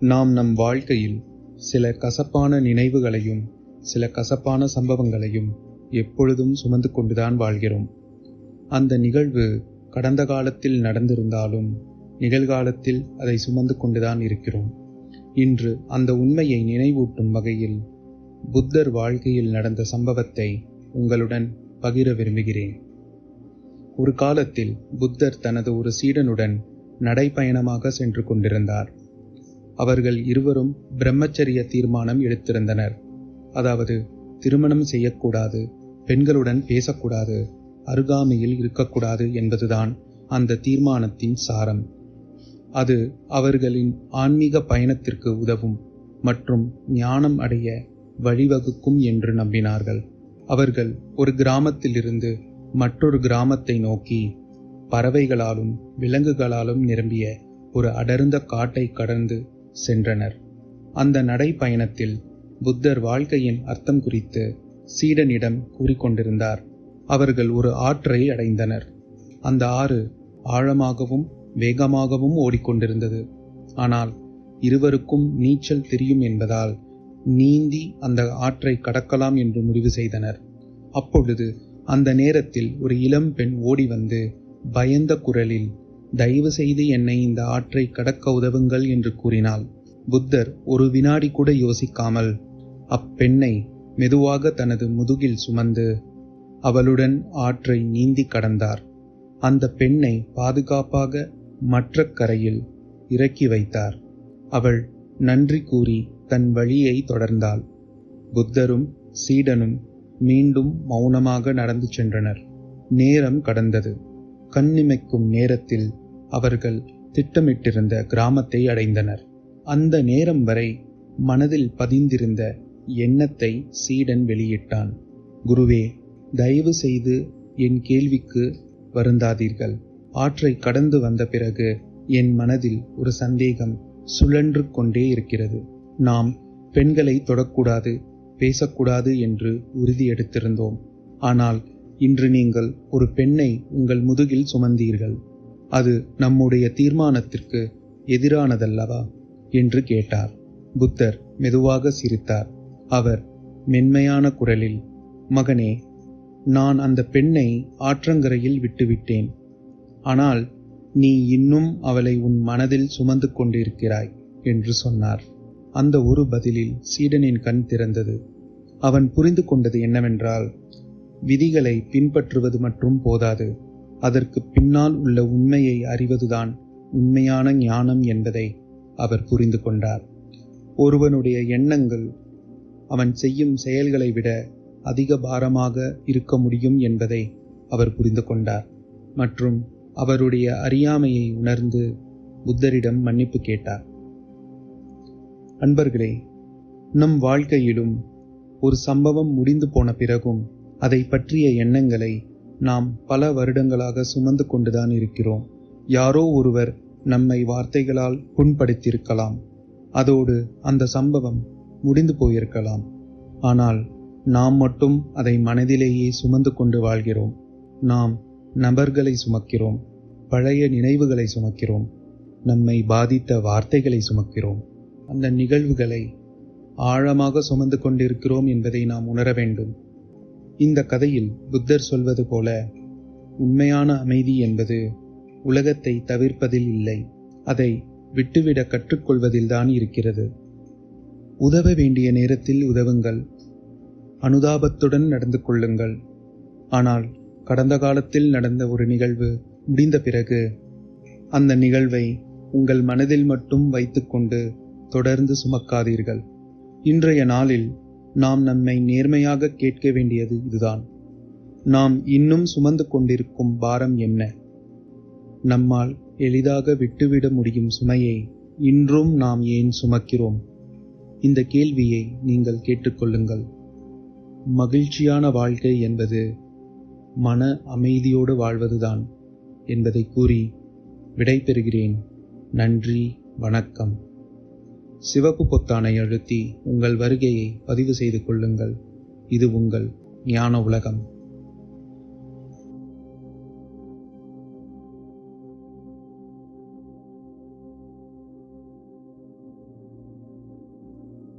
நாம் நம் வாழ்க்கையில் சில கசப்பான நினைவுகளையும் சில கசப்பான சம்பவங்களையும் எப்பொழுதும் சுமந்து கொண்டுதான் வாழ்கிறோம். அந்த நிகழ்வு கடந்த காலத்தில் நடந்திருந்தாலும் நிகழ்காலத்தில் அதை சுமந்து கொண்டுதான் இருக்கிறோம். இன்று அந்த உண்மையை நினைவூட்டும் வகையில் புத்தர் வாழ்க்கையில் நடந்த சம்பவத்தை உங்களுடன் பகிர விரும்புகிறேன். ஒரு காலத்தில் புத்தர் தனது ஒரு சீடனுடன் நடைப்பயணமாக சென்று கொண்டிருந்தார். அவர்கள் இருவரும் பிரம்மச்சரிய தீர்மானம் எடுத்திருந்தனர். அதாவது திருமணம் செய்யக்கூடாது பெண்களுடன் பேசக்கூடாது அருகாமையில் இருக்கக்கூடாது என்பதுதான் அந்த தீர்மானத்தின் சாரம். அது அவர்களின் ஆன்மீக பயணத்திற்கு உதவும் மற்றும் ஞானம் அடைய வழிவகுக்கும் என்று நம்பினார்கள். அவர்கள் ஒரு கிராமத்திலிருந்து மற்றொரு கிராமத்தை நோக்கி பறவைகளாலும் விலங்குகளாலும் நிரம்பிய ஒரு அடர்ந்த காட்டை கடந்து சென்றனர். அந்த நடைப்பயணத்தில் புத்தர் வாழ்க்கையின் அர்த்தம் குறித்து சீடனிடம் கூறிக்கொண்டிருந்தார். அவர்கள் ஒரு ஆற்றை அடைந்தனர். அந்த ஆறு ஆழமாகவும் வேகமாகவும் ஓடிக்கொண்டிருந்தது. ஆனால் இருவருக்கும் நீச்சல் தெரியும் என்பதால் நீந்தி அந்த ஆற்றை கடக்கலாம் என்று முடிவு செய்தனர். அப்பொழுது அந்த நேரத்தில் ஒரு இளம் பெண் ஓடி வந்து பயந்த குரலில் தயவு செய்து என்னை இந்த ஆற்றை கடக்க உதவுங்கள் என்று கூறினாள். புத்தர் ஒரு வினாடி கூட யோசிக்காமல் அப்பெண்ணை மெதுவாக தனது முதுகில் சுமந்து அவளுடன் ஆற்றை நீந்தி கடந்தார். அந்த பெண்ணை பாதுகாப்பாக மற்ற கரையில் இறக்கி வைத்தார். அவள் நன்றி கூறி தன் வழியை தொடர்ந்தாள். புத்தரும் சீடனும் மீண்டும் மௌனமாக நடந்து சென்றனர். நேரம் கடந்தது. கண்ணிமைக்கும் நேரத்தில் அவர்கள் திட்டமிட்டிருந்த கிராமத்தை அடைந்தனர். அந்த நேரம் வரை மனதில் பதிந்திருந்த எண்ணத்தை சீடன் வெளியிட்டான். குருவே தயவு செய்து என் கேள்விக்கு வருந்தாதீர்கள். ஆற்றை கடந்து வந்த பிறகு என் மனதில் ஒரு சந்தேகம் சுழன்று கொண்டே இருக்கிறது. நாம் பெண்களை தொடக்கூடாது பேசக்கூடாது என்று உறுதி எடுத்திருந்தோம். ஆனால் இன்று நீங்கள் ஒரு பெண்ணை உங்கள் முதுகில் சுமந்தீர்கள். அது நம்முடைய தீர்மானத்திற்கு எதிரானதல்லவா? என்று கேட்டார். புத்தர் மெதுவாக சிரித்தார். அவர் மென்மையான குரலில் மகனே நான் அந்த பெண்ணை ஆற்றங்கரையில் விட்டுவிட்டேன். ஆனால் நீ இன்னும் அவளை உன் மனதில் சுமந்து கொண்டிருக்கிறாய் என்று சொன்னார். அந்த ஒரு பதிலில் சீடனின் கண் திறந்தது. அவன் புரிந்து கொண்டது என்னவென்றால் விதிகளை பின்பற்றுவது மட்டும் போதாது. அதற்கு பின்னால் உள்ள உண்மையை அறிவதுதான் உண்மையான ஞானம் என்பதை அவர் புரிந்து கொண்டார். ஒருவனுடைய எண்ணங்கள் அவன் செய்யும் செயல்களை விட அதிக பாரமாக இருக்க முடியும் என்பதை அவர் புரிந்து கொண்டார். மற்றும் அவருடைய அறியாமையை உணர்ந்து புத்தரிடம் மன்னிப்பு கேட்டார். அன்பர்களே நம் வாழ்க்கையிலும் ஒரு சம்பவம் முடிந்து போன பிறகும் அதை பற்றிய எண்ணங்களை நாம் பல வருடங்களாக சுமந்து கொண்டுதான் இருக்கிறோம். யாரோ ஒருவர் நம்மை வார்த்தைகளால் புண்படுத்தியிருக்கலாம். அதோடு அந்த சம்பவம் முடிந்து போயிருக்கலாம். ஆனால் நாம் மட்டும் அதை மனதிலேயே சுமந்து கொண்டு வாழ்கிறோம். நாம் நபர்களை சுமக்கிறோம். பழைய நினைவுகளை சுமக்கிறோம். நம்மை பாதித்த வார்த்தைகளை சுமக்கிறோம். அந்த நிகழ்வுகளை ஆழமாக சுமந்து கொண்டிருக்கிறோம் என்பதை நாம் உணர வேண்டும். இந்த கதையில் புத்தர் சொல்வது போல உண்மையான அமைதி என்பது உலகத்தை தவிர்ப்பதில் இல்லை அதை விட்டுவிட கற்றுக்கொள்வதில்தான் இருக்கிறது. உதவ வேண்டிய நேரத்தில் உதவுங்கள். அனுதாபத்துடன் நடந்து கொள்ளுங்கள். ஆனால் கடந்த காலத்தில் நடந்த ஒரு நிகழ்வு முடிந்த பிறகு அந்த நிகழ்வை உங்கள் மனதில் மட்டும் வைத்துக்கொண்டு தொடர்ந்து சுமக்காதீர்கள். இன்றைய நாளில் நாம் நம்மை நேர்மையாக கேட்க வேண்டியது இதுதான். நாம் இன்னும் சுமந்து கொண்டிருக்கும் பாரம் என்ன? நம்மால் எளிதாக விட்டுவிட முடியும் சுமையை இன்றும் நாம் ஏன் சுமக்கிறோம்? இந்த கேள்வியை நீங்கள் கேட்டுக்கொள்ளுங்கள். மகிழ்ச்சியான வாழ்க்கை என்பது மன அமைதியோடு வாழ்வதுதான் என்பதை கூறி விடைபெறுகிறேன். நன்றி வணக்கம். சிவப்பு பொத்தானை அழுத்தி உங்கள் வருகையை பதிவு செய்து கொள்ளுங்கள். இது உங்கள் ஞான உலகம்.